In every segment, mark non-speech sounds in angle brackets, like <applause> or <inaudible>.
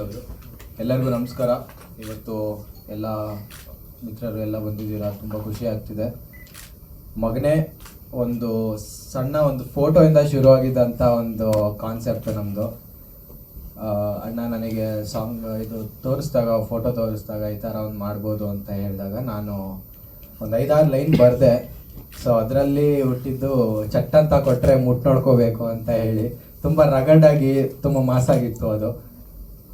ಅವರು ಎಲ್ಲರಿಗೂ ನಮಸ್ಕಾರ. ಇವತ್ತು ಎಲ್ಲ ಮಿತ್ರರು ಎಲ್ಲ ಬಂದಿದ್ದೀರಾ? ತುಂಬ ಖುಷಿ ಆಗ್ತಿದೆ. ಮಗನೇ, ಒಂದು ಸಣ್ಣ ಒಂದು ಫೋಟೋಯಿಂದ ಶುರುವಾಗಿದ್ದಂಥ ಒಂದು ಕಾನ್ಸೆಪ್ಟ್ ನಮ್ಮದು ಅಣ್ಣ ನನಗೆ ಸಾಂಗ್ ಇದು ತೋರಿಸಿದಾಗ ಫೋಟೋ ತೋರಿಸಿದಾಗ ಈ ಥರ ಒಂದು ಮಾಡ್ಬೋದು ಅಂತ ಹೇಳಿದಾಗ ನಾನು ಒಂದು ಐದಾರು ಲೈನ್ ಬರೆದೆ. ಸೊ ಅದರಲ್ಲಿ ಹುಟ್ಟಿದ್ದು ಚಟ್ ಅಂತ ಕೊಟ್ಟರೆ ಮುಟ್ ನೋಡ್ಕೋಬೇಕು ಅಂತ ಹೇಳಿ ತುಂಬ ರಗಡಾಗಿ, ತುಂಬ ಮಾಸಾಗಿತ್ತು ಅದು.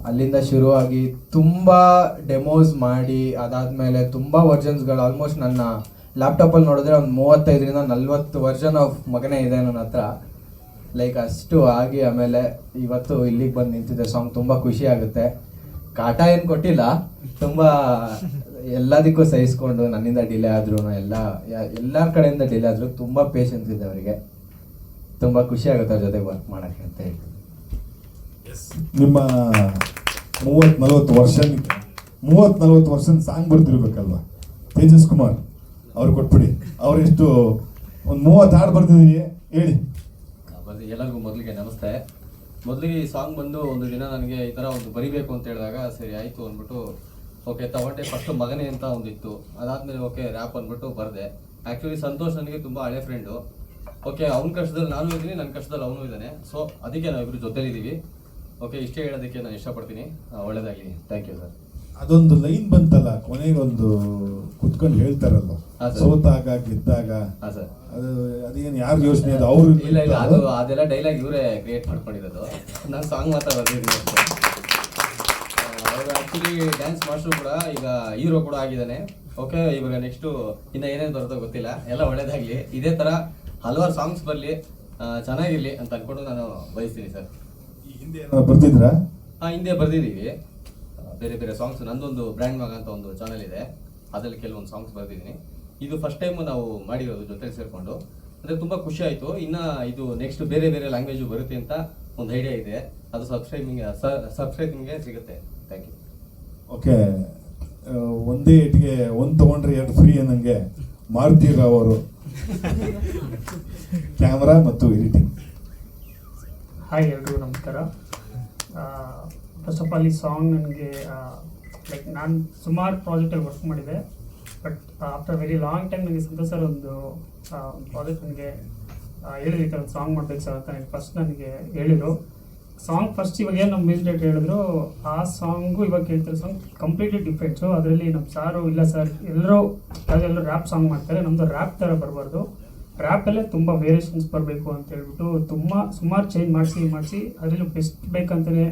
ಅಲ್ಲಿಂದ ಶುರುವಾಗಿ ತುಂಬ ಡೆಮೋಸ್ ಮಾಡಿ, ಅದಾದಮೇಲೆ ತುಂಬ ವರ್ಜನ್ಸ್ಗಳು ಆಲ್ಮೋಸ್ಟ್ ನನ್ನ ಲ್ಯಾಪ್ಟಾಪಲ್ಲಿ ನೋಡಿದ್ರೆ ಒಂದು ಮೂವತ್ತೈದರಿಂದ ನಲ್ವತ್ತು ವರ್ಜನ್ ಆಫ್ ಮಗನೇ ಇದೆ ನನ್ನ ಹತ್ರ. ಲೈಕ್ ಅಷ್ಟು ಆಗಿ ಆಮೇಲೆ ಇವತ್ತು ಇಲ್ಲಿಗೆ ಬಂದು ನಿಂತಿದ್ದೆ ಸಾಂಗ್ ತುಂಬ ಖುಷಿ ಆಗುತ್ತೆ. ಕಾಟ ಏನು ಕೊಟ್ಟಿಲ್ಲ, ತುಂಬ ಎಲ್ಲದಕ್ಕೂ ಸಹಿಸ್ಕೊಂಡು ನನ್ನಿಂದ ಡಿಲೇ ಆದ್ರೂ, ಎಲ್ಲ, ಎಲ್ಲರ ಕಡೆಯಿಂದ ಡಿಲೇ ಆದರೂ ತುಂಬ ಪೇಷನ್ಸ್ ಇದೆ ಅವರಿಗೆ. ತುಂಬ ಖುಷಿ ಆಗುತ್ತೆ ಅವ್ರ ಜೊತೆ ವರ್ಕ್ ಮಾಡೋಕ್ಕೆ ಅಂತ ಹೇಳಿ ನಿಮ್ಮ ಮೂವತ್ತು ನಲವತ್ತು ವರ್ಷ ಮೂವತ್ತು ನಲವತ್ತು ವರ್ಷ ಸಾಂಗ್ ಬರ್ತಿರ್ಬೇಕಲ್ವ ತೇಜಸ್ ಕುಮಾರ್ ಅವ್ರು ಕೊಟ್ಬಿಡಿ. ಅವರೆಷ್ಟು ಒಂದು ಮೂವತ್ತು ಹಾಡು ಬರ್ತಿದ್ದೀನಿ ಹೇಳಿ. ಬರ್ದಿ ಎಲ್ಲರಿಗೂ ಮೊದಲಿಗೆ ನಮಸ್ತೆ. ಮೊದಲಿಗೆ ಈ ಸಾಂಗ್ ಬಂದು ಒಂದು ದಿನ ನನಗೆ ಈ ಥರ ಒಂದು ಬರಿಬೇಕು ಅಂತ ಹೇಳಿದಾಗ ಸರಿ ಆಯಿತು ಅಂದ್ಬಿಟ್ಟು ಓಕೆ ತಗೊಂಡೆ. ಫಸ್ಟು ಮಗನೇ ಅಂತ ಒಂದಿತ್ತು. ಅದಾದಮೇಲೆ ಓಕೆ ರ್ಯಾಪ್ ಅಂದ್ಬಿಟ್ಟು ಬರೆದೆ. ಆ್ಯಕ್ಚುಲಿ ಸಂತೋಷ್ ನನಗೆ ತುಂಬ ಹಳೆ ಫ್ರೆಂಡು ಓಕೆ ಅವ್ನ ಕಷ್ಟದಲ್ಲಿ ನಾನು ಇದ್ದೀನಿ ನನ್ನ ಕಷ್ಟದಲ್ಲಿ ಅವನು ಇದ್ದಾನೆ. ಸೊ ಅದಕ್ಕೆ ನಾವಿಬ್ರು ಜೊತೆಲಿದ್ದೀವಿ. ಓಕೆ ಇಷ್ಟೇ ಹೇಳೋದಕ್ಕೆ ನಾನು ಇಷ್ಟಪಡ್ತೀನಿ. ಒಳ್ಳೇದಾಗಲಿ. ಥ್ಯಾಂಕ್ ಯು ಸರ್ ಅದೊಂದು ಲೈನ್ ಬಂತಲ್ಲ ಕೊನೆಗೊಂದು ಕುತ್ಕೊಂಡು ಹೇಳ್ತಾರಲ್ಲ ಹಾ, ಸರ್. ಸೋತಾಗ ಗೆದ್ದಾಗ. ಹಾಂ ಸರ್ ಅದು ಅದೇನು ಯಾರು ಯೋಚನೆ ಅದು? ಅವರು ಇಲ್ಲ ಇಲ್ಲ ಅದು ಅದೆಲ್ಲ ಡೈಲಾಗ್ ಇವರೇ ಕ್ರಿಯೇಟ್ ಮಾಡ್ಕೊಂಡಿರೋದು. ನಾನು ಸಾಂಗ್ ಮಾತ್ರ ಬರ್ದಿದ್ದೀನಿ ಅವರು ಆ್ಯಕ್ಚುಲಿ ಡ್ಯಾನ್ಸ್ ಮಾಸ್ಟರ್ ಕೂಡ ಈಗ ಹೀರೋ ಕೂಡ ಆಗಿದ್ದಾನೆ. ಓಕೆ ಇವಾಗ ನೆಕ್ಸ್ಟು ಇನ್ನು ಏನೇನು ಬರುತ್ತೋ ಗೊತ್ತಿಲ್ಲ. ಎಲ್ಲ ಒಳ್ಳೇದಾಗಲಿ. ಇದೇ ಥರ ಹಲವಾರು ಸಾಂಗ್ಸ್ ಬರಲಿ ಚೆನ್ನಾಗಿರಲಿ ಅಂತ ಅಂದ್ಕೊಂಡು ನಾನು ಬಯಸ್ತೀನಿ ಸರ್ ಹಿಂದೆ ಬರ್ತಿದ್ರ ಬರ್ತಿದ್ರಾ ಹಾಂ ಹಿಂದೆ ಬರ್ದಿದ್ದೀವಿ. ಬೇರೆ ಬೇರೆ ಸಾಂಗ್ಸ್ ನಂದೊಂದು ಬ್ರ್ಯಾಂಡ್ ಮಗ ಅಂತ ಒಂದು ಚಾನಲ್ ಇದೆ. ಅದರಲ್ಲಿ ಕೆಲವೊಂದು ಸಾಂಗ್ಸ್ ಬರ್ದಿದ್ದೀನಿ. ಇದು ಫಸ್ಟ್ ಟೈಮ್ ನಾವು ಮಾಡಿರೋದು ಜೊತೆಗೆ ಸೇರಿಕೊಂಡು. ಅಂದರೆ ತುಂಬ ಖುಷಿ ಆಯಿತು. ಇನ್ನು ಇದು ನೆಕ್ಸ್ಟ್ ಬೇರೆ ಬೇರೆ ಲ್ಯಾಂಗ್ವೇಜು ಬರುತ್ತೆ ಅಂತ ಒಂದು ಐಡಿಯಾ ಇದೆ. ಅದು ಸಬ್ಸ್ಕ್ರೈಬಿಂಗ್ ಸಬ್ಸ್ಕ್ರೈಬಿಂಗ್ಗೆ ಸಿಗುತ್ತೆ. Thank you okay. ಒಂದೇ ಇಟ್ಗೆ ಒಂದು ತೊಗೊಂಡ್ರೆ ಎರಡು ಫ್ರೀ ಅನ್ನಂಗೆ ಮಾರುತಿ ರಾವ್ ಅವರು. <laughs> ಕ್ಯಾಮ್ರಾ ಮತ್ತು ಎಡಿಟಿಂಗ್ ಹಾಯ್ ಎಲ್ರಿಗೂ ನಮಸ್ಕಾರ. ಫಸ್ಟ್ ಆಫ್ ಆಲ್ ಈ ಸಾಂಗ್ ನನಗೆ ಲೈಕ್ ನಾನು ಸುಮಾರು ಪ್ರಾಜೆಕ್ಟಲ್ಲಿ ವರ್ಕ್ ಮಾಡಿದೆ but after very long time ನನಗೆ ಸಂತೋಷ ಸರ್ ಒಂದು ಪ್ರಾಜೆಕ್ಟ್ ನನಗೆ ಹೇಳಿದ್ರು ಒಂದು ಸಾಂಗ್ ಮಾಡ್ಬೇಕು ಸರ್ ಅಂತ ನನಗೆ ಫಸ್ಟ್ ನನಗೆ ಹೇಳಿದರು. ಸಾಂಗ್ ಫಸ್ಟ್ ಇವಾಗ ಏನು ನಮ್ಮ ಮ್ಯೂಸಿಕ್ ಡೇಟ್ ಹೇಳಿದ್ರು, ಆ ಸಾಂಗು ಇವಾಗ ಕೇಳ್ತಾರೆ ಸಾಂಗ್ ಕಂಪ್ಲೀಟ್ಲಿ ಡಿಫ್ರೆಂಟ್ಸು ಅದರಲ್ಲಿ ನಮ್ಮ ಸಾರು ಇಲ್ಲ ಸರ್ ಎಲ್ಲರೂ ಎಲ್ಲರೂ ರ್ಯಾಪ್ ಸಾಂಗ್ ಮಾಡ್ತಾರೆ ನಮ್ಮದು ರ್ಯಾಪ್ ಥರ ಬರಬಾರ್ದು. ರ್ಯಾಪಲ್ಲೇ ತುಂಬ ವೇರಿಯೇಷನ್ಸ್ ಬರಬೇಕು ಅಂತ ಹೇಳ್ಬಿಟ್ಟು ತುಂಬ ಸುಮಾರು ಚೇಂಜ್ ಮಾಡಿಸಿ ಮಾಡಿಸಿ ಅದರಲ್ಲೂ ಬೆಸ್ಟ್ ಬೇಕಂತಲೇ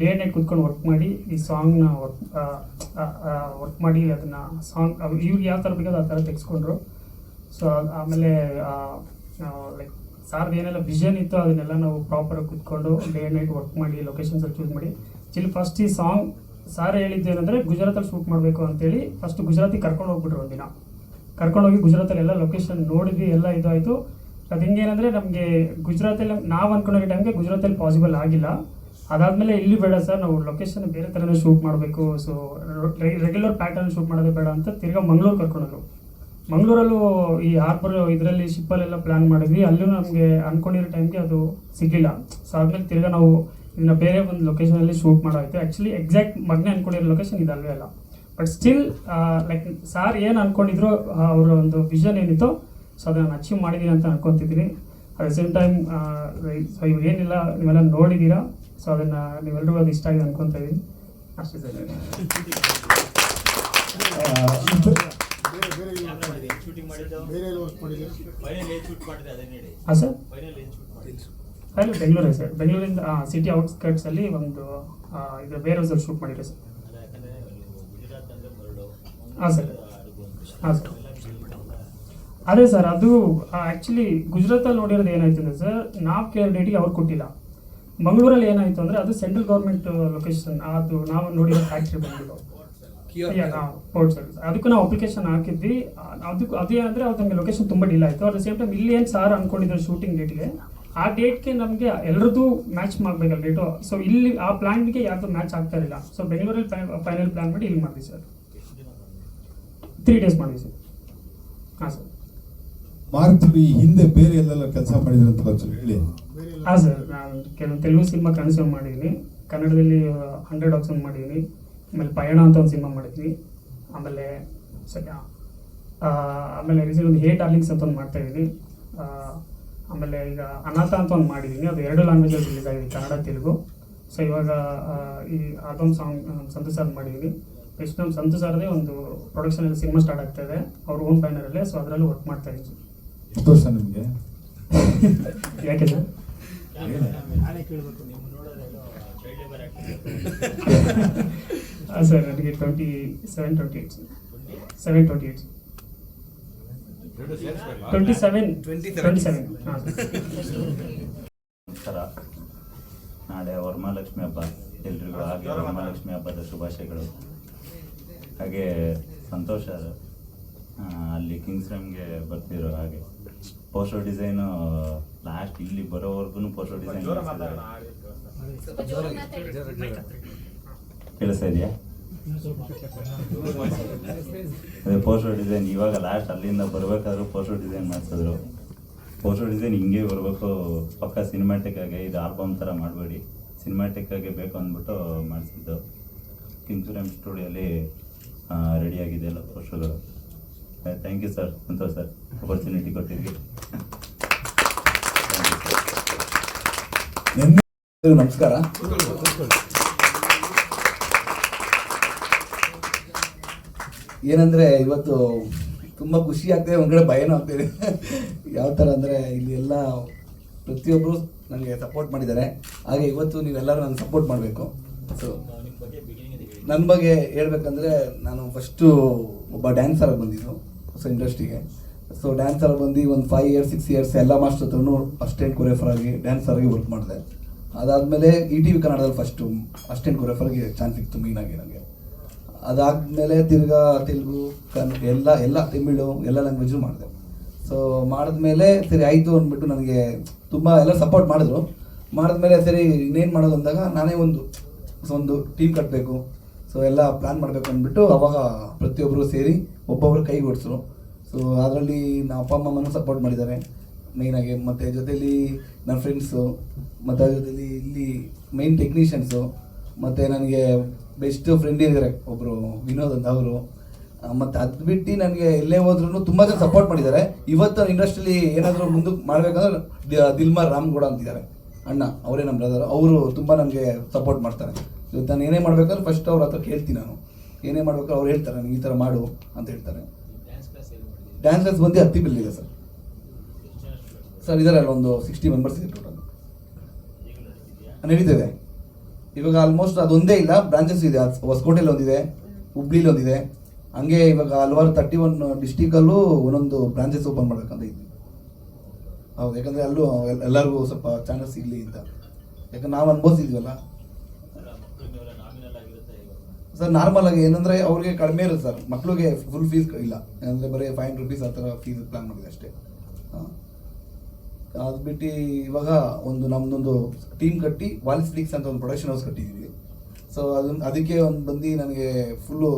ಡೇ ನೈಟ್ ಕುತ್ಕೊಂಡು ವರ್ಕ್ ಮಾಡಿ ಈ ಸಾಂಗ್ನ ವರ್ಕ್ ವರ್ಕ್ ಮಾಡಿ ಅದನ್ನು ಸಾಂಗ್ ಇವ್ರಿಗೆ ಯಾವ ಥರ ಬೇಕೋ ಆ ಥರ ತೆಗೆಸ್ಕೊಂಡ್ರು. ಸೊ ಆಮೇಲೆ ಲೈಕ್ ಸಾರ್ದು ಏನೆಲ್ಲ ವಿಷನ್ ಇತ್ತು ಅದನ್ನೆಲ್ಲ ನಾವು ಪ್ರಾಪರಾಗಿ ಕುತ್ಕೊಂಡು ಡೇ ನೈಟ್ ವರ್ಕ್ ಮಾಡಿ ಲೊಕೇಶನ್ಸ್ ಚೂಸ್ ಮಾಡಿ. ಚಿಲ್ ಫಸ್ಟ್ ಈ ಸಾಂಗ್ ಸಾರ್ ಏನಂದರೆ ಗುಜರಾತಲ್ಲಿ ಶೂಟ್ ಮಾಡಬೇಕು ಅಂತೇಳಿ ಫಸ್ಟ್ ಗುಜರಾತಿಗೆ ಕರ್ಕೊಂಡು ಹೋಗ್ಬಿಟ್ರು ಒಂದಿನ. ಕರ್ಕೊಂಡೋಗಿ ಗುಜರಾತಲ್ಲಿ ಎಲ್ಲ ಲೊಕೇಶನ್ ನೋಡಿದ್ವಿ, ಎಲ್ಲ ಇದಾಯಿತು. ಅದು ಹೆಂಗೇನಂದರೆ ನಮಗೆ ಗುಜರಾತಲ್ಲಿ, ನಾವು ಅನ್ಕೊಂಡಿರೋ ಟೈಮ್ಗೆ ಗುಜರಾತಲ್ಲಿ ಪಾಸಿಬಲ್ ಆಗಿಲ್ಲ. ಅದಾದಮೇಲೆ ಇಲ್ಲಿ ಬೇಡ ಸರ್, ನಾವು ಲೊಕೇಶನ್ ಬೇರೆ ಥರನೇ ಶೂಟ್ ಮಾಡಬೇಕು. ಸೊ ರೆಗ್ಯುಲರ್ ಪ್ಯಾಟರ್ನ್ ಶೂಟ್ ಮಾಡೋದೇ ಬೇಡ ಅಂತ ತಿರ್ಗಾ ಮಂಗಳೂರು ಕರ್ಕೊಂಡೋದ್ರು. ಮಂಗಳೂರಲ್ಲೂ ಈ ಹಾರ್ಬರ್ ಇದರಲ್ಲಿ ಶಿಪ್ಪಲ್ಲೆಲ್ಲ ಪ್ಲ್ಯಾನ್ ಮಾಡಿದ್ವಿ. ಅಲ್ಲೂ ನಮಗೆ ಅನ್ಕೊಂಡಿರೋ ಟೈಮ್ಗೆ ಅದು ಸಿಗಲಿಲ್ಲ. ಸೊ ಆದ್ಮೇಲೆ ತಿರ್ಗಾ ನಾವು ಇನ್ನು ಬೇರೆ ಒಂದು ಲೊಕೇಶನಲ್ಲಿ ಶೂಟ್ ಮಾಡಾಯಿತು. ಆ್ಯಕ್ಚುಲಿ ಎಕ್ಸಾಕ್ಟ್ ಮಗ್ನೆ ಅನ್ಕೊಂಡಿರೋ ಲೊಕೇಶನ್ ಇದಲ್ವೇ ಅಲ್ಲ. ಬಟ್ ಸ್ಟಿಲ್ ಲೈಕ್ ಸಾರ್ ಏನು ಅಂದ್ಕೊಂಡಿದ್ರು ಅವರ ಒಂದು ವಿಷನ್ ಏನಿತ್ತು ಸೊ ಅದನ್ನು ಅಚೀವ್ ಮಾಡಿದ್ದೀನಿ ಅಂತ ಅನ್ಕೊತಿದ್ದೀನಿ at the same time so ಇವ್ರು ಏನಿಲ್ಲ ನೀವೆಲ್ಲ ನೋಡಿದ್ದೀರಾ ಸೊ ಅದನ್ನು ನೀವೆಲ್ಲರಿಗೂ ಅದು ಇಷ್ಟ ಆಗಿದೆ ಅನ್ಕೊತಾ ಇದ್ದೀನಿ ಅಷ್ಟೇ ಸರ್. ಹಾಂ ಸರ್? ಬೆಂಗಳೂರೇ ಸರ್. ಬೆಂಗಳೂರಿಂದ ಸಿಟಿ ಔಟ್ಸ್ಕರ್ಟ್ಸಲ್ಲಿ ಒಂದು ಇದು ಬೇರೆ ಶೂಟ್ ಮಾಡಿರೋ ಸರ್. ಹಾಂ ಸರ್ ಹಾಂ ಸರ್ ಅದೇ ಸರ್ ಅದು ಆ್ಯಕ್ಚುಲಿ ಗುಜರಾತಲ್ಲಿ ನೋಡಿರೋದು ಏನಾಯ್ತು ಅಂದರೆ ಸರ್ ನಾವು ಕೇರ್ ಡೇಟಿಗೆ ಅವ್ರು ಕೊಟ್ಟಿಲ್ಲ. ಮಂಗಳೂರಲ್ಲಿ ಏನಾಯಿತು ಅಂದರೆ ಅದು ಸೆಂಟ್ರಲ್ ಗೌರ್ಮೆಂಟ್ ಲೊಕೇಶನ್ ಅದು ನಾವು ನೋಡಿರೋ ಫ್ಯಾಕ್ಟ್ರಿ ಬಂದ್ಬಿಟ್ಟು. ಪೋರ್ಟ್ ಸರ್ವಿಸ್ ಅದಕ್ಕೂ ನಾವು ಅಪ್ಲಿಕೇಶನ್ ಹಾಕಿದ್ವಿ. ಅದಕ್ಕೆ ಅದಕ್ಕೂ ಅದು ನಮಗೆ ಲೊಕೇಶನ್ ತುಂಬ ಡಿಲ್ ಆಯಿತು. ಅಟ್ ದ ಸೇಮ್ ಟೈಮ್ ಇಲ್ಲಿ ಏನು ಸಾರ್ ಅನ್ಕೊಂಡಿದ್ರು ಶೂಟಿಂಗ್ ಡೇಟ್ಗೆ ಆ ಡೇಟ್ಗೆ ನಮಗೆ ಎಲ್ಲರದ್ದು ಮ್ಯಾಚ್ ಮಾಡಬೇಕಲ್ಲ ಡೇಟು ಸೊ ಇಲ್ಲಿ ಆ ಪ್ಲ್ಯಾನ್ಗೆ ಯಾರ್ದು ಮ್ಯಾಚ್ ಆಗ್ತಾ ಇರಲಿಲ್ಲ. ಸೊ ಬೆಂಗಳೂರಲ್ಲಿ ಫೈನಲ್ ಪ್ಲ್ಯಾನ್ ಮಾಡಿ ಇಲ್ಲಿ ಮಾಡಿದ್ವಿ ಸರ್ ತ್ರೀ ಡೇಸ್ ಮಾಡಿದ್ವಿ ಸರ್ ಹಾಂ ಸರ್ ಮಾರುತಿ ಹಿಂದೆ ಬೇರೆ ಎಲ್ಲೆಲ್ಲ ಕೆಲಸ ಮಾಡಿದ್ರಂತ ಒಂಚೂರು ಹೇಳಿ. ಹಾಂ ಸರ್ ನಾನು ಕೆಲವು ತೆಲುಗು ಸಿನಿಮಾ ಕನಸು ಮಾಡಿದ್ದೀನಿ. ಕನ್ನಡದಲ್ಲಿ ಹಂಡ್ರೆಡ್ ಆಪ್ಷನ್ ಮಾಡಿದ್ದೀನಿ. ಆಮೇಲೆ ಪಯಣ ಅಂತ ಒಂದು ಸಿನಿಮಾ ಮಾಡಿದ್ವಿ ಆಮೇಲೆ ಸರಿ ಆಮೇಲೆ ರೀಸೆಂಟ್ ಒಂದು ಹೇಟ್ ಆರ್ಲಿಕ್ಸ್ ಅಂತ ಒಂದು ಮಾಡ್ತಾ ಇದ್ದೀನಿ. ಆಮೇಲೆ ಈಗ ಅನಾಥ ಅಂತ ಒಂದು ಮಾಡಿದ್ದೀನಿ. ಅದು ಎರಡು ಲ್ಯಾಂಗ್ವೇಜಲ್ಲಿ ರಿಲೀಸ್ ಆಗಿದೆ ಕನ್ನಡ ತೆಲುಗು. ಸೊ ಇವಾಗ ಈ ಆಲ್ಬಮ್ ಸಾಂಗ್ ಸಂತೋಷ ಮಾಡಿದ್ದೀನಿ. ನೆಕ್ಸ್ಟ್ ನಮ್ಮ ಸಂತು ಸರ್ದೇ ಒಂದು ಪ್ರೊಡಕ್ಷನಲ್ಲಿ ಸಿನಿಮಾ ಸ್ಟಾರ್ಟ್ ಆಗ್ತಾ ಇದೆ. ಅವ್ರ ಓನ್ ಬ್ಯಾನರಲ್ಲೇ ಸೊ ಅದರಲ್ಲೂ ವರ್ಕ್ ಮಾಡ್ತಾ ಇದ್ದೀನಿ ಎಷ್ಟು ವರ್ಷ ನಿಮಗೆ? ಯಾಕೆ ಸರ್? <laughs> ಹಾಂ ಸರ್ ನನಗೆ twenty seven twenty eight seven twenty eight twenty seven twenty seven ನಮಸ್ಕಾರ. ನಾಳೆ ವರಮಹಾಲಕ್ಷ್ಮಿ ಹಬ್ಬ. ಎಲ್ರಿಗೂ ಹಾಗೆ ವರಮಹಾಲಕ್ಷ್ಮಿ ಹಬ್ಬದ ಶುಭಾಶಯಗಳು. ಹಾಗೆ ಸಂತೋಷ ಅಲ್ಲಿ ಕಿಂಗ್ಸ್ಗೆ ಬರ್ತಿರೋ ಹಾಗೆ. ಪೋಸ್ಟರ್ ಡಿಸೈನು ಲಾಸ್ಟ್ ಇಲ್ಲಿ ಬರೋವರೆಗೂ ಪೋಸ್ಟರ್ ಡಿಸೈನ್ ಕೇಳಿಸ್ತಾ ಇದೆಯಾ? ಅದೇ ಪೋಸ್ಟರ್ ಡಿಸೈನ್ ಇವಾಗ ಲಾಸ್ಟ್ ಅಲ್ಲಿಂದ ಬರ್ಬೇಕಾದ್ರೂ ಪೋಸ್ಟರ್ ಡಿಸೈನ್ ಮಾಡಿಸಿದ್ರು. ಪೋಸ್ಟರ್ ಡಿಸೈನ್ ಹಿಂಗೆ ಬರಬೇಕು. ಪಕ್ಕ ಸಿನಿಮ್ಯಾಟಿಕ್ ಆಗಿ ಇದು ಆಲ್ಬಮ್ ಥರ ಮಾಡಬೇಡಿ. ಸಿನಿಮ್ಯಾಟಿಕ್ ಆಗಿ ಬೇಕು ಅಂದ್ಬಿಟ್ಟು ಮಾಡಿಸಿದ್ದು. ಸ್ಟುಡಿಯೋ ಸ್ಟುಡಿಯೋಲಿ ರೆಡಿ ಆಗಿದೆ ಎಲ್ಲ ಪೋಸ್ಟ್ಗಳು thank you sir Santosh sir opportunity ಕೊಟ್ಟಿದ್ವಿ ನಿನ್ನೆ ನಮಸ್ಕಾರ. ಏನಂದ್ರೆ ಇವತ್ತು ತುಂಬ ಖುಷಿ ಆಗ್ತಿದೆ ಒಂದ್ಕಡೆ ಭಯನೂ ಆಗ್ತಿದೆ. ಯಾವ ಥರ ಅಂದರೆ ಇಲ್ಲಿ ಎಲ್ಲ ಪ್ರತಿಯೊಬ್ಬರು ನನಗೆ ಸಪೋರ್ಟ್ ಮಾಡಿದ್ದಾರೆ. ಹಾಗೆ ಇವತ್ತು ನೀವೆಲ್ಲರೂ ನನಗೆ ಸಪೋರ್ಟ್ ಮಾಡಬೇಕು. ಸೊ ನನ್ನ ಬಗ್ಗೆ ಹೇಳ್ಬೇಕಂದ್ರೆ ನಾನು ಫಸ್ಟು ಒಬ್ಬ ಡ್ಯಾನ್ಸರ್ ಬಂದಿದ್ದು, ಹೊಸ ಇಂಡಸ್ಟ್ರಿಗೆ ಸೊ ಡ್ಯಾನ್ಸರ್ ಬಂದು ಒಂದು ಫೈವ್ ಇಯರ್ಸ್ ಸಿಕ್ಸ್ ಇಯರ್ಸ್ ಎಲ್ಲ ಮಾಸ್ಟರ್ ಹತ್ರನೂ ಅಸ್ಟೆಂಟ್ ಕೊರಿಯೋಫರ್ ಆಗಿ ಡ್ಯಾನ್ಸರ್ ಆಗಿ ವರ್ಕ್ ಮಾಡಿದೆ. ಅದಾದಮೇಲೆ ಇ ಟಿ ವಿ ಕನ್ನಡದಲ್ಲಿ ಫಸ್ಟು ಅಸ್ಟೆಂಟ್ ಕೊರಿಯೋಫರ್ಗೆ ಚಾನ್ಸ್ ಸಿಕ್ತು ಮೇಯ್ನಾಗಿ ನನಗೆ ಅದಾದಮೇಲೆ ತಿರ್ಗಾ ತೆಲುಗು ಕನ್ನಡ ಎಲ್ಲ ಎಲ್ಲ ತಮಿಳು, ಎಲ್ಲ ಲ್ಯಾಂಗ್ವೇಜು ಮಾಡಿದೆ. ಸೊ ಮಾಡಿದ್ಮೇಲೆ ಸರಿ ಆಯಿತು ಅಂದ್ಬಿಟ್ಟು ನನಗೆ ತುಂಬ ಎಲ್ಲ ಸಪೋರ್ಟ್ ಮಾಡಿದ್ರು. ಮಾಡಿದ್ಮೇಲೆ ಸರಿ ಇನ್ನೇನು ಮಾಡೋದು ಅಂದಾಗ ನಾನೇ ಒಂದು ಒಂದು ಟೀಮ್ ಕಟ್ಟಬೇಕು ಸೊ ಎಲ್ಲ ಪ್ಲ್ಯಾನ್ ಮಾಡಬೇಕು ಅಂದ್ಬಿಟ್ಟು ಅವಾಗ ಪ್ರತಿಯೊಬ್ಬರು ಸೇರಿ ಒಬ್ಬೊಬ್ಬರು ಕೈ ಓಡಿಸಿದ್ರು ಸೊ ಅದರಲ್ಲಿ ನಮ್ಮ ಅಪ್ಪ ಅಮ್ಮನೂ ಸಪೋರ್ಟ್ ಮಾಡಿದ್ದಾರೆ. ಮೇಯ್ನಾಗಿ ಮತ್ತು ಜೊತೆಲಿ ನನ್ನ ಫ್ರೆಂಡ್ಸು ಮತ್ತು ಅದ್ರ ಜೊತೆಲಿ ಇಲ್ಲಿ ಮೈನ್ ಟೆಕ್ನಿಷಿಯನ್ಸು ಮತ್ತು ನನಗೆ ಬೆಸ್ಟ್ ಫ್ರೆಂಡ್ ಇದ್ದಾರೆ ಒಬ್ಬರು ವಿನೋದ್ ಅಂತ ಅವರು. ಮತ್ತು ಅದು ಬಿಟ್ಟು ನನಗೆ ಎಲ್ಲೇ ಹೋದ್ರೂ ತುಂಬ ಜನ ಸಪೋರ್ಟ್ ಮಾಡಿದ್ದಾರೆ. ಇವತ್ತು ಇಂಡಸ್ಟ್ರಿಲಿ ಏನಾದರೂ ಮುಂದಕ್ಕೆ ಮಾಡಬೇಕಂದ್ರೆ ದಿಲ್ಮಾರ್ ರಾಮ್ಗೌಡ ಅಂತಿದ್ದಾರೆ. ಅಣ್ಣ, ಅವರೇ ನಮ್ಮ ಬ್ರದರ್ ಅವರು ತುಂಬ ನನಗೆ ಸಪೋರ್ಟ್ ಮಾಡ್ತಾರೆ. ನಾನು ಏನೇ ಮಾಡ್ಬೇಕಾದ್ರೆ ಫಸ್ಟ್ ಅವ್ರ ಹತ್ರ ಕೇಳ್ತೀನಿ ನಾನು. ಏನೇ ಮಾಡ್ಬೇಕು ಅವ್ರು ಹೇಳ್ತಾರೆ ನನಗೆ ಈ ಥರ ಮಾಡು ಅಂತ ಹೇಳ್ತಾರೆ. ಡ್ಯಾನ್ಸ್ ಕ್ಲಾಸ್ ಬಂದು ಹತ್ತಿ ಬಿಲ್ ಇದೆ ಸರ್. ಸರ್ ಇದಾರೆ ಅಲ್ಲ ಒಂದು ಸಿಕ್ಸ್ಟಿ ಮೆಂಬರ್ಸ್ ಇದೆ ಟೋಟಲ್ ನಡೀತಿದೆ. ಇವಾಗ ಆಲ್ಮೋಸ್ಟ್ ಅದೊಂದೇ ಇಲ್ಲ ಬ್ರಾಂಚಸ್ ಇದೆ. ಹೊಸಕೋಟೆಲಿ ಒಂದಿದೆ ಹುಬ್ಳಿಲಿ ಒಂದಿದೆ. ಹಂಗೆ ಇವಾಗ ಹಲವಾರು ತರ್ಟಿ ಒನ್ ಡಿಸ್ಟಿಕಲ್ಲೂ ಒಂದೊಂದು ಬ್ರಾಂಚಸ್ ಓಪನ್ ಮಾಡ್ಬೇಕಂತ ಇದ್ವಿ. ಹೌದು ಯಾಕಂದರೆ ಅಲ್ಲೂ ಎಲ್- ಎಲ್ಲರಿಗೂ ಸ್ವಲ್ಪ ಚಾನ್ಸಸ್ ಸಿಗಲಿ ಅಂತ. ಯಾಕಂದ್ರೆ ನಾವು ಅನ್ಭವಿಸಿದ್ವಲ್ಲ. ಸರ್ ನಾರ್ಮಲ್ ಆಗಿ ಏನಂದ್ರೆ ಅವ್ರಿಗೆ ಕಡಿಮೆ ಇರುತ್ತೆ ಸರ್. ಮಕ್ಳಿಗೆ ಫುಲ್ ಫೀಸ್ ಇಲ್ಲ. ಏನಂದ್ರೆ ಬರೀ ಫೈವ್ ಹಂಡ್ರೆಡ್ ರುಪೀಸ್ ಆ ಥರ ಫೀಸ್ ಪ್ಲಾನ್ ಮಾಡಿದೆ ಅಷ್ಟೇ. ಅದು ಬಿಟ್ಟು ಇವಾಗ ಒಂದು ನಮ್ದೊಂದು ಟೀಮ್ ಕಟ್ಟಿ ವಾಲ್ಸ್ ಲೀಕ್ಸ್ ಅಂತ ಒಂದು ಪ್ರೊಡಕ್ಷನ್ ಹೌಸ್ ಕಟ್ಟಿದ್ದೀವಿ ಸೊ ಅದನ್ನ ಅದಕ್ಕೆ ಒಂದು ಬಂದು ನನಗೆ ಫುಲ್ಲು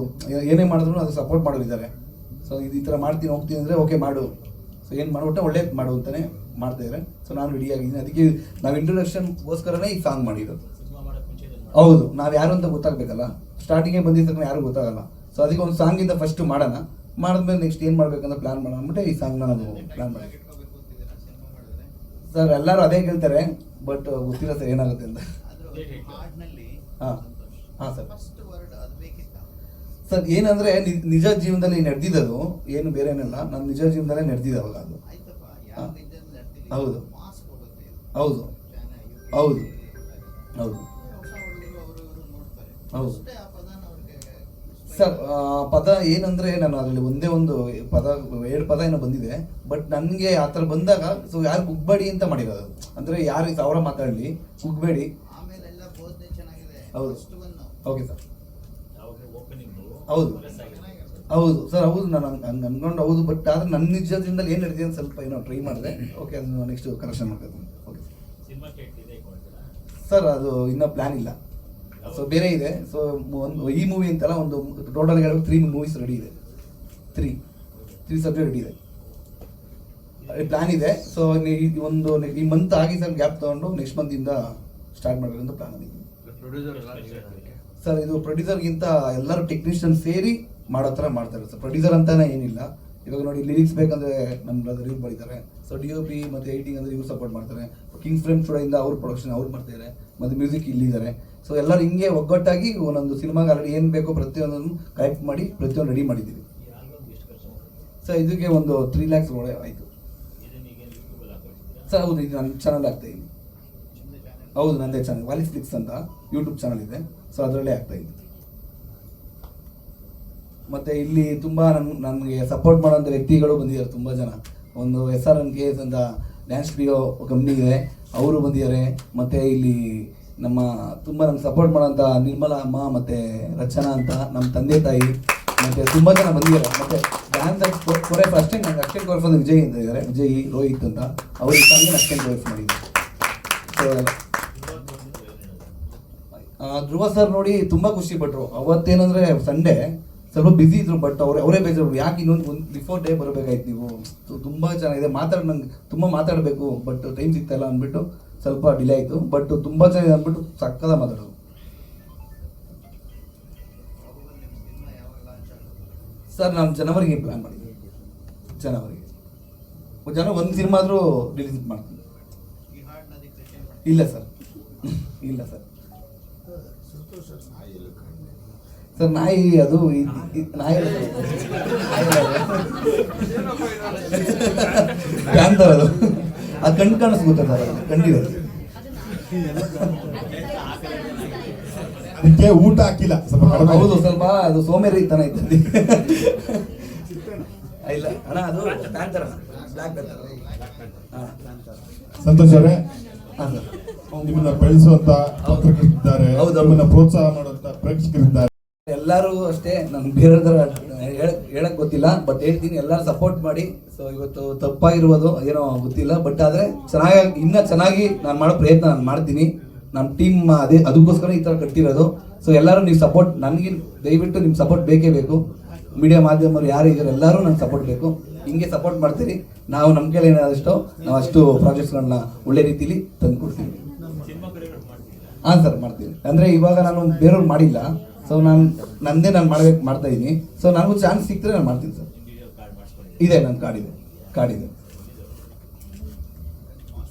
ಏನೇ ಮಾಡಿದ್ರು ಅದು ಸಪೋರ್ಟ್ ಮಾಡೋರಿದ್ದಾರೆ ಸೊ ಇದು ಈ ಥರ ಮಾಡ್ತೀನಿ, ಹೋಗ್ತೀನಿ ಅಂದರೆ ಓಕೆ ಮಾಡು. ಸೊ ಏನು ಮಾಡ್ಬಿಟ್ಟೆ ಒಳ್ಳೇದು ಮಾಡು ಅಂತಲೇ ಮಾಡ್ತಾಯಿದ್ದಾರೆ ಸೊ ನಾನು ರೆಡಿಯಾಗಿದ್ದೀನಿ ಅದಕ್ಕೆ ನಾವು ಇಂಟ್ರೊಡಕ್ಷನ್ಗೋಸ್ಕರನೇ ಈ ಸಾಂಗ್ ಮಾಡಿರೋದು. ಹೌದು, ನಾವು ಯಾರು ಅಂತ ಗೊತ್ತಾಗಬೇಕಲ್ಲ? ಸ್ಟಾರ್ಟಿಂಗೇ ಬಂದಿದ್ದ ಯಾರು ಗೊತ್ತಾಗಲ್ಲ. ಸೊ ಅದಕ್ಕೆ ಒಂದು ಸಾಂಗಿಂದ ಫಸ್ಟ್ ಮಾಡೋಣ. ಮಾಡಿದ್ಮೇಲೆ ನೆಕ್ಸ್ಟ್ ಏನು ಮಾಡ್ಬೇಕಂತ ಪ್ಲಾನ್ ಮಾಡೋಣ ಅಂದ್ಬಿಟ್ಟು ಈ ಸಾಂಗ್ನ ನಾವು ಪ್ಲಾನ್ ಮಾಡಿ ಸರ್ ಎಲ್ಲರೂ ಅದೇ ಕೇಳ್ತಾರೆ ಬಟ್ ಗೊತ್ತಿಲ್ಲ ಸರ್ ಏನಾಗುತ್ತೆ ಅಂತ. ಹಾಂ ಹಾಂ ಸರ್ ಸರ್ ಏನಂದ್ರೆ ನಿಜ ಜೀವನದಲ್ಲಿ ನಡೆದಿದ್ದು ಏನು ಬೇರೆ ಏನಿಲ್ಲ ನನ್ನ ನಿಜ ಜೀವನದಲ್ಲೇ ಅವಾಗ ಅದು. ಹೌದು. ಹೌದು. ಹೌದು. ಹೌದು. ಹೌದು. ಸರ್ ಪದ ಏನಂದ್ರೆ ನಾನು ಅದರಲ್ಲಿ ಒಂದೇ ಒಂದು ಪದ ಎರಡು ಪದ ಏನೋ ಬಂದಿದೆ ಬಟ್ ನನಗೆ ಆ ಥರ ಬಂದಾಗ ಸೊ ಯಾರು ಕುಗ್ಬೇಡಿ ಅಂತ ಮಾಡಿರೋದು. ಅಂದ್ರೆ ಯಾರು ಸಾವಿರ ಮಾತಾಡಲಿ ಕುಗ್ಬೇಡಿ. ಹೌದು. ಓಕೆ ಸರ್ ಹೌದು. ಹೌದು ಸರ್ ಹೌದು ನಾನು ಹಂಗೆ ಅಂದ್ಕೊಂಡು ಅನ್ಕೊಂಡು ಹೌದು ಬಟ್ ಆದ್ರೆ ನನ್ನ ನಿಜದಿಂದ ಜೀವನದಲ್ಲಿ ಏನು ನಡೆದಿದೆ ಅಂತ ಸ್ವಲ್ಪ ಏನೋ ಟ್ರೈ ಮಾಡಿದೆ. ಓಕೆ ಅದನ್ನು ನೆಕ್ಸ್ಟ್ ಕರೆಕ್ಷನ್ ಮಾಡ್ಕೊತೀನಿ. ಓಕೆ ಸರ್ ಅದು ಇನ್ನೂ ಪ್ಲ್ಯಾನ್ ಇಲ್ಲ. ಸೊ ಬೇರೆ ಇದೆ. ಸೊ ಒಂದು ಈ ಮೂವಿ ಅಂತಲ್ಲ ಒಂದು ಟೋಟಲ್ ಹೇಳ್ಬೇಕು ತ್ರೀ ಮೂವೀಸ್ ರೆಡಿ ಇದೆ. ತ್ರೀ ತ್ರೀ ಸಬ್ಜೆಕ್ಟ್ ರೆಡಿ ಇದೆ. ಪ್ಲ್ಯಾನ್ ಇದೆ. ಸೊ ಒಂದು ಈ ಮಂತ್ ಆಗಿ ಸರ್ ಗ್ಯಾಪ್ ತೊಗೊಂಡು ನೆಕ್ಸ್ಟ್ ಮಂತಿಂದ ಸ್ಟಾರ್ಟ್ ಮಾಡಬೇಕಂತ ಪ್ಲ್ಯಾನ್ ಇದೆ. ಸರ್ ಇದು ಪ್ರೊಡ್ಯೂಸರ್ಗಿಂತ ಎಲ್ಲರೂ ಟೆಕ್ನಿಷಿಯನ್ ಸೇರಿ ಮಾಡೋ ಥರ ಮಾಡ್ತಾರೆ ಸರ್. ಪ್ರೊಡ್ಯೂಸರ್ ಅಂತಾನೆ ಏನಿಲ್ಲ. ಇವಾಗ ನೋಡಿ ಲಿರಿಕ್ಸ್ ಬೇಕಂದ್ರೆ ನಮ್ಮ ಬ್ರದರ್ ಇವ್ರು ಬರೀತಾರೆ. ಸೊ ಡಿ ಒ ಪಿ ಮತ್ತು ಎಡಿಟಿಂಗ್ ಅಂದರೆ ಇವ್ರು ಸಪೋರ್ಟ್ ಮಾಡ್ತಾರೆ. ಕಿಂಗ್ಸ್ ಫ್ರೇಮ್ ಇಂದ ಅವ್ರ ಪ್ರೊಡಕ್ಷನ್ ಅವ್ರು ಮಾಡ್ತಾರೆ ಮತ್ತು ಮ್ಯೂಸಿಕ್ ಇಲ್ಲಿದ್ದಾರೆ. ಸೊ ಎಲ್ಲರೂ ಹಿಂಗೆ ಒಗ್ಗಟ್ಟಾಗಿ ಒಂದೊಂದು ಸಿನಿಮಾಗೆ ಆಲ್ರೆಡಿ ಏನು ಬೇಕೋ ಪ್ರತಿಯೊಂದನ್ನು ಕಲೆಕ್ಟ್ ಮಾಡಿ, ಪ್ರತಿಯೊಂದು ರೆಡಿ ಮಾಡಿದ್ದೀವಿ. ಸರ್ ಇದಕ್ಕೆ ಒಂದು ತ್ರೀ ಲ್ಯಾಕ್ಸ್ ಒಳ ಆಯಿತು. ಸರ್ ಹೌದು, ಇದು ನನ್ನ ಚಾನಲ್ ಆಗ್ತಾ ಇದೆ. ಹೌದು, ನಂದೇ ಚಾನಲ್ ವಾಲಿಸ್ ಫ್ಲಿಕ್ಸ್ ಅಂತ ಯೂಟ್ಯೂಬ್ ಚಾನಲ್ ಇದೆ. ಸೊ ಅದರಲ್ಲೇ ಆಗ್ತಾ ಇದ್ದೀನಿ ಮತ್ತು ಇಲ್ಲಿ ತುಂಬ ನನ್, ನನಗೆ ಸಪೋರ್ಟ್ ಮಾಡೋಂಥ ವ್ಯಕ್ತಿಗಳು ಬಂದಿದ್ದಾರೆ, ತುಂಬ ಜನ. ಒಂದು S R N K S ಅಂತ ಡ್ಯಾನ್ಸ್ ಸ್ಟುಡಿಯೋ ಕಂಪ್ನಿ ಇದೆ. ಅವರು ಬಂದಿದ್ದಾರೆ. ಮತ್ತು ಇಲ್ಲಿ ನಮ್ಮ ತುಂಬ ನಮ್ಗೆ ಸಪೋರ್ಟ್ ಮಾಡೋಂಥ ನಿರ್ಮಲಾ, ಅಮ್ಮ ಮತ್ತೆ ರಚನಾ ಅಂತ ನಮ್ಮ ತಂದೆ ತಾಯಿ, ಮತ್ತೆ ತುಂಬ ಜನ ಬಂದಿದ್ದಾರೆ. ಮತ್ತೆ ಡ್ಯಾನ್ಸ್ ಕೊರೆ, ಅಷ್ಟೇ ನಂಗೆ ಅಷ್ಟೇ ಕೋರ್ಫ್ ಅಂತ ವಿಜಯ್ ಅಂತ ಇದ್ದಾರೆ. ವಿಜಯ್, ರೋಹಿತ್ ಅಂತ ಅವ್ರಿಗೆ ತಂದೆ ಅಷ್ಟೇ ಕೋರ್ಫ್ ಮಾಡಿದ್ದಾರೆ. ಸೊ ಧ್ರುವ ಸರ್ ನೋಡಿ ತುಂಬಾ ಖುಷಿ ಪಟ್ರು. ಅವತ್ತೇನಂದ್ರೆ ಸಂಡೇ ಸ್ವಲ್ಪ ಬಿಸಿ ಇದ್ರು ಬಟ್ ಅವ್ರೆ, ಅವರೇ ಬೇಜಾರು. ಯಾಕೆ ಇನ್ನೊಂದು, ಒಂದು ಬಿಫೋರ್ ಡೇ ಬರಬೇಕಾಯ್ತು ನೀವು? ತುಂಬಾ ಚೆನ್ನಾಗಿದೆ ಮಾತಾಡ್ ನಂಗೆ, ತುಂಬಾ ಮಾತಾಡಬೇಕು ಬಟ್ ಟೈಮ್ ಸಿಗ್ತಾಯಿಲ್ಲ ಅಂದ್ಬಿಟ್ಟು ಸ್ವಲ್ಪ ಡಿಲೇ ಆಯಿತು ಬಟ್ ತುಂಬಾ ಚೆನ್ನಾಗಿದೆ ಅಂದ್ಬಿಟ್ಟು ಸಕ್ಕದ ಮಾತಾಡೋದು ಸರ್, ನಾನು ಜನವರಿಗೆ ಪ್ಲಾನ್ ಮಾಡಿದ್ದೀನಿ. ಜನವರಿಗೆ. ಜನ ಒಂದು ಸಿನಿಮಾ ಆದರೂ ರಿಲೀಸ್ ಮಾಡ್ತೀನಿ. ಇಲ್ಲ ಸರ್. ಇಲ್ಲ ಸರ್. ಸರ್ ನಾಯಿ ಅದು. ನಾಯಿ ಅದು. ಕಣ್ ಕಾಣಿಸ್ಗುತ್ತೆ ಸರ್ ಅದು ಕಂಡಿದೆ ಅದಕ್ಕೆ ಊಟ ಹಾಕಿಲ್ಲ. ಸ್ವಲ್ಪ ಕಡಿಮೆ ಹೌದು ಸ್ವಲ್ಪ ಅದು ಸೋಮೇರಿ ತನ ಇತ್ತು ಇಲ್ಲ ಅಣ್ಣ ಅದು ಪ್ಯಾಂಥರ್ ಬ್ಲ್ಯಾಕ್ ಪ್ಯಾಂಥರ್ ಹಾಂ. ಸಂತೋಷ್ ಅವರೇ ನಿಮ್ಮನ್ನ ಬೆಳೆಸುವಂತ ಪತ್ರಕರ್ತರಿದ್ದಾರೆ ಹೌದು. ನಿಮ್ಮನ್ನ ಪ್ರೋತ್ಸಾಹ ಮಾಡುವಂತ ಪ್ರೇಕ್ಷಕರಿದ್ದಾರೆ. ಎಲ್ಲರೂ ಅಷ್ಟೇ ನನ್ಗೆ ಬೇರೆ ಹೇಳಕ್ ಹೇಳಕ್ ಗೊತ್ತಿಲ್ಲ ಬಟ್ ಹೇಳ್ತೀನಿ ಎಲ್ಲರೂ ಸಪೋರ್ಟ್ ಮಾಡಿ. ಸೊ ಇವತ್ತು ತಪ್ಪಾಗಿರ್ಬೋದು ಏನೋ ಗೊತ್ತಿಲ್ಲ ಬಟ್ ಆದ್ರೆ ಚೆನ್ನಾಗಿ ಇನ್ನ ಚೆನ್ನಾಗಿ ನಾನು ಮಾಡೋ ಪ್ರಯತ್ನ ನಾನು ಮಾಡ್ತೀನಿ. ನಮ್ಮ ಟೀಮ್ ಅದೇ ಅದಕ್ಕೋಸ್ಕರ ಈ ಥರ ಕಟ್ಟಿರೋದು. ಸೊ ಎಲ್ಲರೂ ನೀವು ಸಪೋರ್ಟ್ ನನಗೆ ದಯವಿಟ್ಟು ನಿಮ್ಮ ಸಪೋರ್ಟ್ ಬೇಕೇ ಬೇಕು. ಮೀಡಿಯಾ ಮಾಧ್ಯಮರು ಯಾರು ಇದ್ದಾರೆ ಎಲ್ಲರೂ ನಂಗೆ ಸಪೋರ್ಟ್ ಬೇಕು. ಹಿಂಗೆ ಸಪೋರ್ಟ್ ಮಾಡ್ತೀರಿ. ನಾವು ನಮ್ಮ ಕೈಲಿ ಏನಾದಷ್ಟು ನಾವು ಅಷ್ಟು ಪ್ರಾಜೆಕ್ಟ್ಸ್ಗಳನ್ನ ಒಳ್ಳೆ ರೀತಿಲಿ ತಂದು ಕೊಡ್ತೀವಿ ಹಾಂ ಸರ್ ಮಾಡ್ತೀನಿ ಅಂದರೆ ಇವಾಗ ನಾನು ಬೇರೆಯವ್ರು ಮಾಡಿಲ್ಲ. ಸೊ ನಾನು ನನ್ನದೇ ನಾನು ಮಾಡ್ಬೇಕು, ಮಾಡ್ತಾ ಇದ್ದೀನಿ ಸೊ ನನಗೂ ಚಾನ್ಸ್ ಸಿಕ್ಕಿದ್ರೆ ನಾನು ಮಾಡ್ತೀನಿ ಸರ್ ಇದೆ ನನ್ನ ಕಾರ್ಡ್ ಇದೆ. ಕಾರ್ಡ್ ಇದೆ.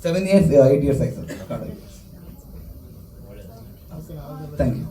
ಸೆವೆನ್ ಇಯರ್ಸ್ ಏಯ್ಟ್ ಇಯರ್ಸ್ ಆಯ್ತು ಸರ್ ಕಾರ್ಡ್ ಥ್ಯಾಂಕ್ ಯು